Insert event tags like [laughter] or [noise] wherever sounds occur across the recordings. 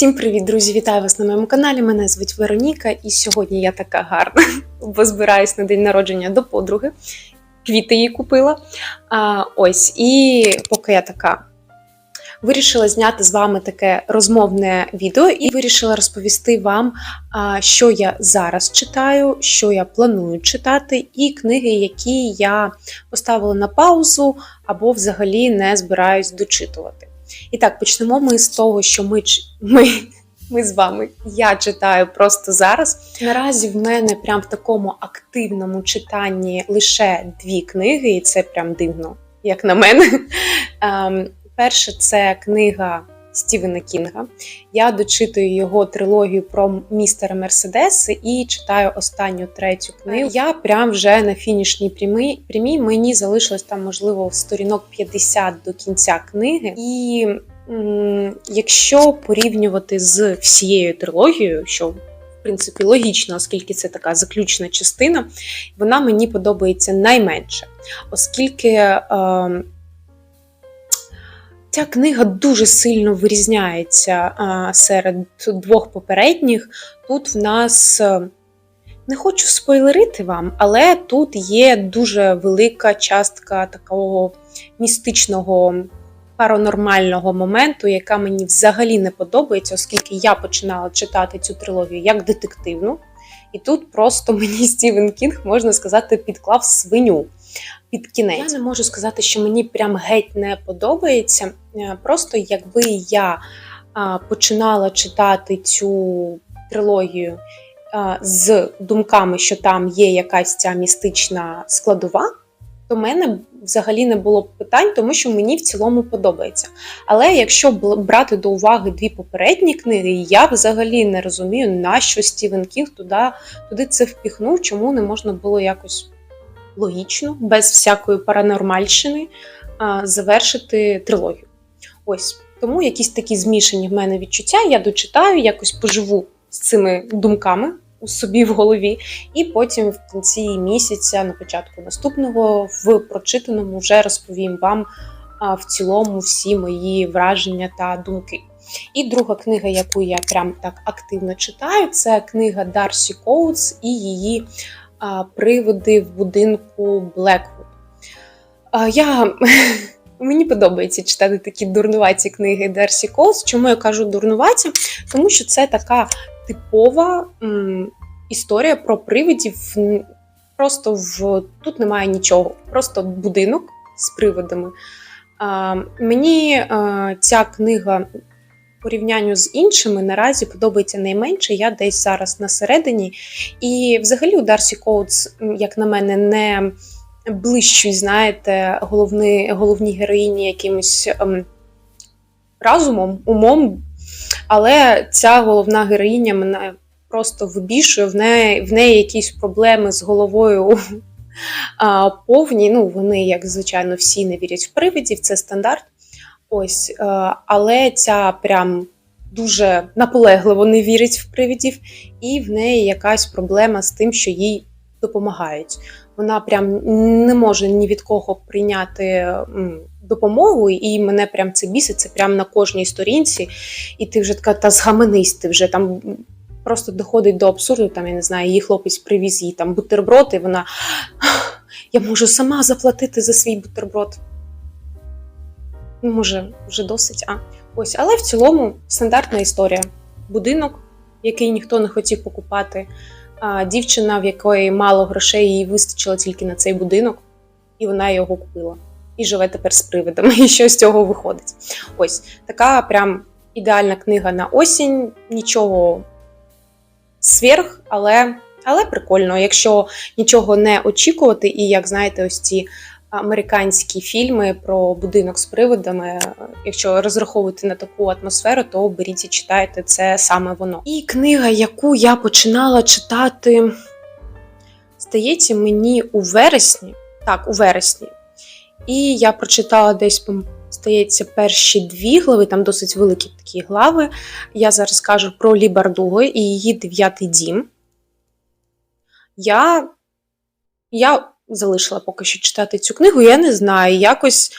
Всім привіт, друзі! Вітаю вас на моєму каналі. Мене звуть Вероніка, і сьогодні я така гарна, [laughs] бо збираюсь на день народження до подруги. Квіти їй купила. А, ось, і поки я така вирішила зняти з вами таке розмовне відео і вирішила розповісти вам, що я зараз читаю, що я планую читати, і книги, які я поставила на паузу або взагалі не збираюсь дочитувати. І так, почнемо ми з того, що ми, ми, ми з вами. Я читаю просто зараз. Наразі в мене прям в такому активному читанні лише дві книги, і це прям дивно, як на мене. Перше, перша це книга Стівена Кінга. Я дочитую його трилогію про містера Мерседеса і читаю останню третю книгу. Я прям вже на фінішній прямій. прямій. Мені залишилось там, можливо, сторінок 50 до кінця книги. І м, якщо порівнювати з всією трилогією, що в принципі логічно, оскільки це така заключна частина, вона мені подобається найменше, оскільки. Е, Ця книга дуже сильно вирізняється серед двох попередніх. Тут в нас е, не хочу спойлерити вам, але тут є дуже велика частка такого містичного паранормального моменту, яка мені взагалі не подобається, оскільки я починала читати цю трилогію як детективну. І тут просто [laughs] мені Стівен Кінг, можна сказати, підклав свиню під кінець. Я не можу сказати, що мені прям геть не подобається. Е, Просто якби я починала читати цю трилогію з думками, що там є якась ця містична складова, то в мене взагалі не було б питань, тому що мені в цілому подобається. Але якщо брати до уваги дві попередні книги, я взагалі не розумію, на що Стівен Кінг туди, туди це впіхнув, чому не можна було якось логічно, без всякої паранормальщини завершити трилогію. Ось тому якісь такі змішані в мене відчуття. Я дочитаю, якось поживу з цими думками у собі в голові, і потім в кінці місяця, на початку наступного, в прочитаному вже розповім вам в цілому всі мої враження та думки. І друга книга, яку я прям так активно читаю, це книга Дарсі Коутс і її приводи в будинку Блеквуд. Я... [laughs] Мені подобається читати такі дурнуваті книги Дарсі Коутс. Чому я кажу дурнуваті? Тому що це така типова м, історія про привидів. Просто в тут немає нічого, просто будинок з привидами. А, мені а, ця книга порівнянню з іншими наразі подобається найменше. Я десь зараз на середині. І взагалі у Дарсі Коутс, як на мене, не ближчуть, знаєте, головні, головні героїні якимось ем, разумом, умом. Але ця головна героїня мене просто вибішує, в неї, в неї якісь проблеми з головою [laughs] повні. Ну, вони, як звичайно, всі не вірять в привидів, це стандарт. Ось, е, але ця прям дуже наполегливо не вірить в привидів, і в неї якась проблема з тим, що їй допомагають. Вона прям не може ні від кого прийняти допомогу, і мене прям це бісить, це прям на кожній сторінці. І ти вже така, та згаменись, ти вже там просто доходить до абсурду. Там я не знаю, її хлопець привіз їй там бутерброд, і вона я можу сама заплатити за свій бутерброд. Ну, може, вже досить, а ось, але в цілому стандартна історія. Будинок, який ніхто не хотів покупати, дівчина, в якої мало грошей, їй вистачило тільки на цей будинок, і вона його купила. І живе тепер з привидами, [laughs] і що з цього виходить. Ось така прям ідеальна книга на осінь, нічого сверх, але, але прикольно, якщо нічого не очікувати, і як знаєте, ось ці американські фільми про будинок з привидами. Якщо розраховувати на таку атмосферу, то беріть і читайте це саме воно. І книга, яку я починала читати, здається, мені у вересні. Так, у вересні. І я прочитала десь, здається, перші дві глави, там досить великі такі глави. Я зараз кажу про Лі Бардуго і її дев'ятий дім. Я, я залишила поки що читати цю книгу, я не знаю, якось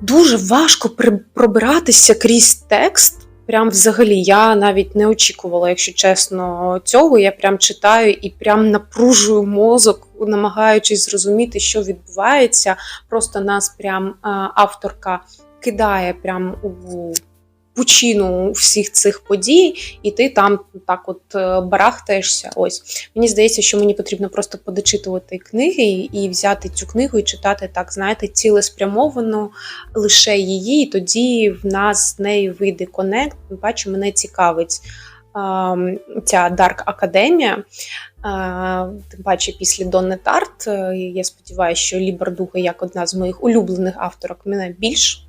дуже важко пробиратися крізь текст. Прям взагалі я навіть не очікувала, якщо чесно, цього. Я прям читаю і прям напружую мозок, намагаючись зрозуміти, що відбувається. Просто нас прям авторка кидає прям у пучину всіх цих подій, і ти там так от е, барахтаєшся. Ось мені здається, що мені потрібно просто подочитувати книги і взяти цю книгу і читати так, знаєте, цілеспрямовано лише її, і тоді в нас з нею вийде конект. Бачу, мене цікавить. а, Ця Дарк Академія, тим паче після Донни Тарт. е, Я сподіваюся, що Лі як одна з моїх улюблених авторок, мене більш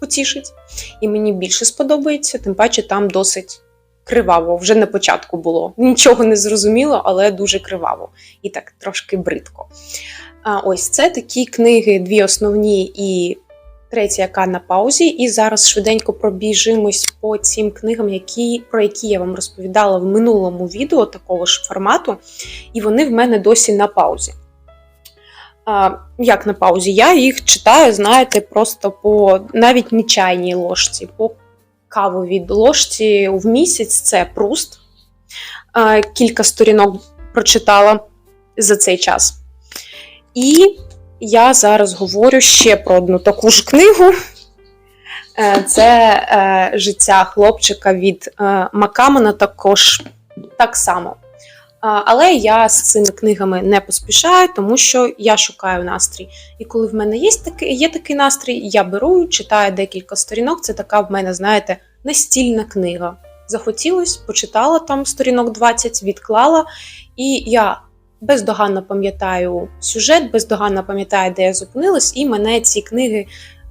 потішить, і мені більше сподобається. Тим паче там досить криваво. Вже на початку було. Нічого не зрозуміло, але дуже криваво і так трошки бридко. А ось це такі книги, дві основні і третя, яка на паузі. І зараз швиденько пробіжимось по цим книгам, які, про які я вам розповідала в минулому відео такого ж формату, і вони в мене досі на паузі. Як на паузі? Я їх читаю, знаєте, просто по навіть не чайній ложці, по кавовій ложці в місяць це пруст. Кілька сторінок прочитала за цей час. І я зараз говорю ще про одну таку ж книгу. Е, Це е, життя хлопчика від е, Макамона також так само. Але я з цими книгами не поспішаю, тому що я шукаю настрій. І коли в мене є такий, є такий настрій, я беру, читаю декілька сторінок. Це така в мене, знаєте, настільна книга. Захотілось, почитала там сторінок 20, відклала, і я бездоганно пам'ятаю сюжет, бездоганно пам'ятаю, де я зупинилась, і мене ці книги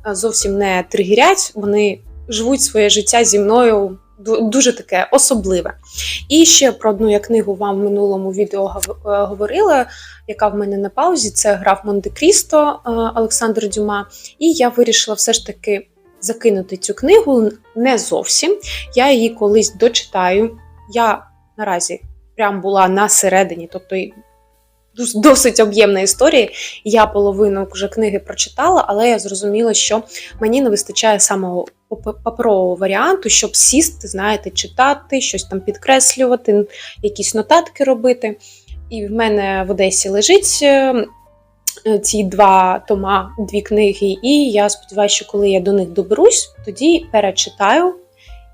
е, зовсім не тригірять. Вони живуть своє життя зі мною дуже таке особливе. І ще про одну я книгу вам в минулому відео е, говорила, яка в мене на паузі. Це граф Монте-Крісто е, Олександр Дюма. І я вирішила все ж таки закинути цю книгу не зовсім. Я її колись дочитаю. Я наразі прям була на середині, тобто досить об'ємна історія. Я половину вже книги прочитала, але я зрозуміла, що мені не вистачає самого паперового варіанту, щоб сісти, знаєте, читати, щось там підкреслювати, якісь нотатки робити. І в мене в Одесі лежить е, е, ці два тома, дві книги, і я сподіваюся, що коли я до них доберусь, тоді перечитаю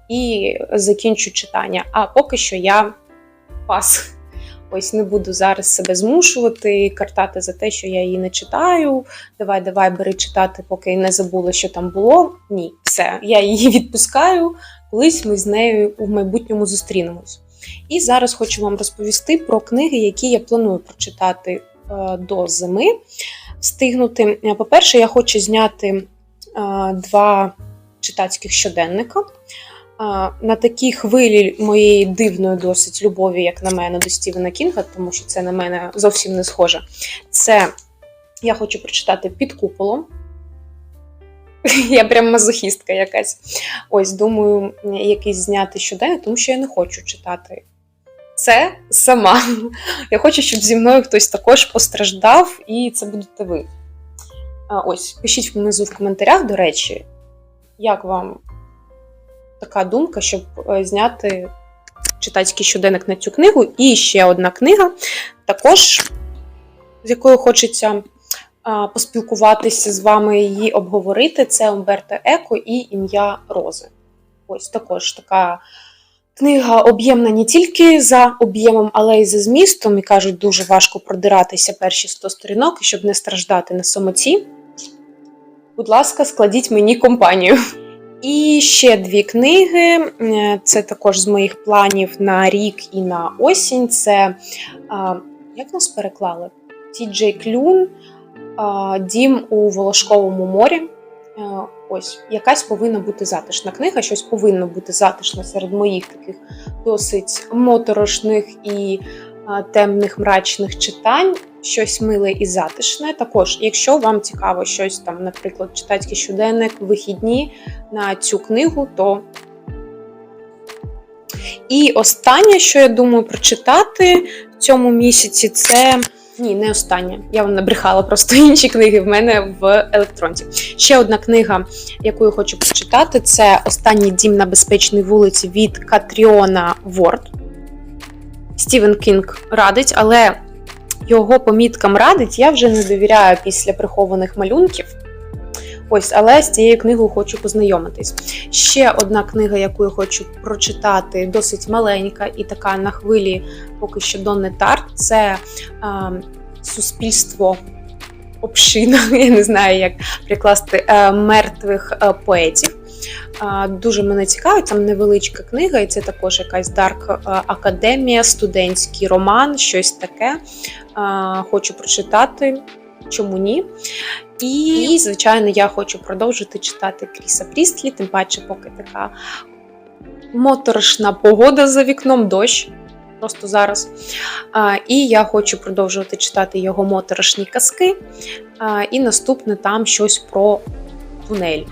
і закінчу читання. А поки що я пас. Ось не буду зараз себе змушувати, картати за те, що я її не читаю. Давай, давай, бери читати, поки не забула, що там було. Ні, все, я її відпускаю. Колись ми з нею в майбутньому зустрінемось. І зараз хочу вам розповісти про книги, які я планую прочитати е, до зими. Встигнути. Е, По-перше, я хочу зняти е, два читацьких щоденника. На такій хвилі моєї дивної досить любові, як на мене, до Стівена Кінга, тому що це на мене зовсім не схоже. Це я хочу прочитати під куполом. [laughs] Я прям мазохістка якась. Ось, думаю, якийсь зняти щоденник, тому що я не хочу читати це сама. Я хочу, щоб зі мною хтось також постраждав, і це будете ви. Ось, пишіть внизу в коментарях, до речі, як вам така думка, щоб е, зняти читацький щоденник на цю книгу. І ще одна книга, також з якою хочеться поспілкуватися з вами, її обговорити. Це Умберто Еко і ім'я Рози. Ось також така книга об'ємна не тільки за об'ємом, але й за змістом. І кажуть, дуже важко продиратися перші 100 сторінок, щоб не страждати на самоті. Будь ласка, складіть мені компанію. І ще дві книги. Це також з моїх планів на рік і на осінь. Це як нас переклали? Тіджей Клюн, Дім у Волошковому морі. Ось якась повинна бути затишна книга, щось повинно бути затишне серед моїх таких досить моторошних і темних мрачних читань. Щось миле і затишне. Також, якщо вам цікаво щось там, наприклад, читацький щоденник, вихідні на цю книгу, то. І останнє, що я думаю прочитати в цьому місяці, це Ні, не остання. Я вам набрехала просто [laughs] інші книги в мене в електронці. Ще одна книга, яку я хочу прочитати, це Останній дім на безпечній вулиці від Катріона Ворд. Стівен Кінг радить, але його поміткам радить я вже не довіряю після прихованих малюнків. Ось, але з цією книгою хочу познайомитись. Ще одна книга, яку я хочу прочитати, досить маленька і така на хвилі поки що Донни Тарт, це е, суспільство община, [laughs] я не знаю, як прикласти е, мертвих е, поетів. Дуже мене цікавить, там невеличка книга, і це також якась Дарк Академія, студентський роман, щось таке. Хочу прочитати. Чому ні? І, звичайно, я хочу продовжити читати Кріса Прістлі, тим паче, поки така моторошна погода за вікном, дощ просто зараз. А, І я хочу продовжувати читати його моторошні казки. А, І наступне там щось про тунель.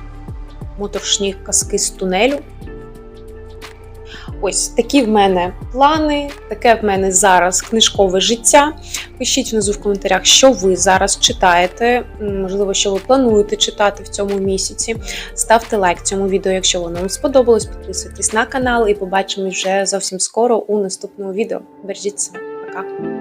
Моторошні казки з тунелю. Ось такі в мене плани, таке в мене зараз книжкове життя. Пишіть внизу в коментарях, що ви зараз читаєте, можливо, що ви плануєте читати в цьому місяці. Ставте лайк цьому відео, якщо воно вам сподобалось. Підписуйтесь на канал і побачимось вже зовсім скоро у наступному відео. Бережіть себе. Пока!